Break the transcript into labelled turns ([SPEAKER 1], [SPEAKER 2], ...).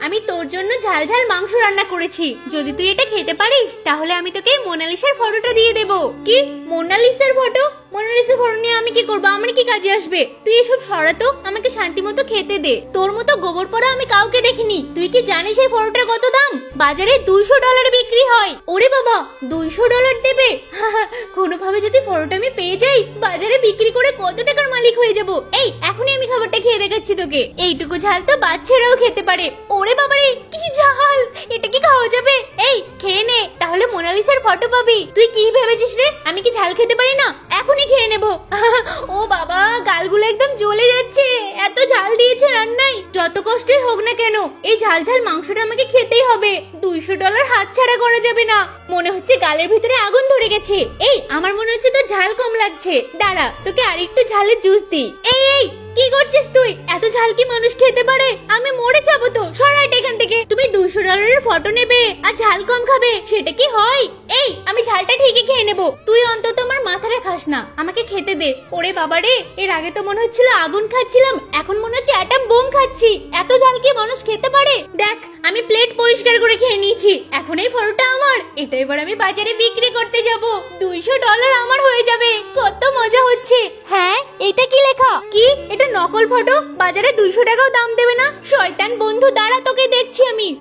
[SPEAKER 1] আমি তোর জন্য ঝাল ঝাল মাংস রান্না করেছি। যদি তুই এটা খেতে পারিস, তাহলে আমি তোকে মোনালিসার ফটোটা দিয়ে দেবো। কি? মোনালিসার ফটো মোনালিসার ফটো নিয়ে আমি কি করব? আমার কি কাজে আসবে? তুই এসব সরাতো আমাকে শান্তি মতো খেতে দে। তোর মতো গোবর পড়া আমি কাউকে দেখিনি। তুই কি জানিস এই ফটোটার কত দাম? বাজারে দুইশো ডলার বিক্রি হয়। ওরে বাবা, দুইশো ডলার দেবে? কোনোভাবে যদি ফটোটা আমি পেয়ে যাই, বাজারে বিক্রি করে কত টাকার মালিক হয়ে যাব? এই, এখনই আমি খাবারটা খেয়ে দেখাচ্ছি তোকে। এইটুকু ঝাল তো বাচ্চারাও খেতে পারে। ওরে বাবারে, কি ঝাল! এটা কি খাওয়া যাবে? এই, খেয়ে নে। তাহলে মোনালিসার ফটো পাবি। তুই কি ভেবেছিস রে? আমি কি ঝাল খেতে পারি না? এখনই খেয়ে নেব। ও বাবা, গালগুলো একদম জ্বলে যাচ্ছে। এত ঝাল দিয়েছে রান্নায়। যত কষ্টই হোক না কেন, এই ঝাল ঝাল মাংসটা আমাকে খেতেই হবে। দুইশো ডলার হাত ছাড়া করা যাবে না। মনে হচ্ছে গালের ভিতরে আগুন ধরে গেছে। এই, আমার মনে হচ্ছে তোর ঝাল কম লাগছে। দাঁড়া, তোকে আরেকটু ঝালের জুস দি এই এই, কি করছিস তুই? এত ঝাল কি মানুষ খেতে পারে? আমি মরে যাব তো। সরাইট ফটো নেবে আর ঝাল কম খাবে, সেটা কি হয়? এই, আমি ঝালটা ঠিকই খেয়ে নেব। তুই অন্তত আমার মাথাটা খাস না। আমাকে খেতে দে। ওরে বাবা রে, এর আগে তো মনে হচ্ছিল আগুন খাচ্ছিলাম, এখন মনে হচ্ছে অ্যাটম বোম খাচ্ছি। এত ঝাল কি মানুষ খেতে পারে? দেখ, আমি প্লেট পরিষ্কার করে খেয়ে নিয়েছি। এখন এই ফটোটা আমার। এটা এবার আমি বাজারে বিক্রি করতে যাব। দুইশো ডলার আমার হয়ে যাবে। কত মজা হচ্ছে। হ্যাঁ এটা কি লেখা? কি? এটা নকল ফটো বাজারে দুইশো টাকাও দাম দেবে না? শয়তান বন্ধু, দাঁড়া, তোকে দেখছি আমি।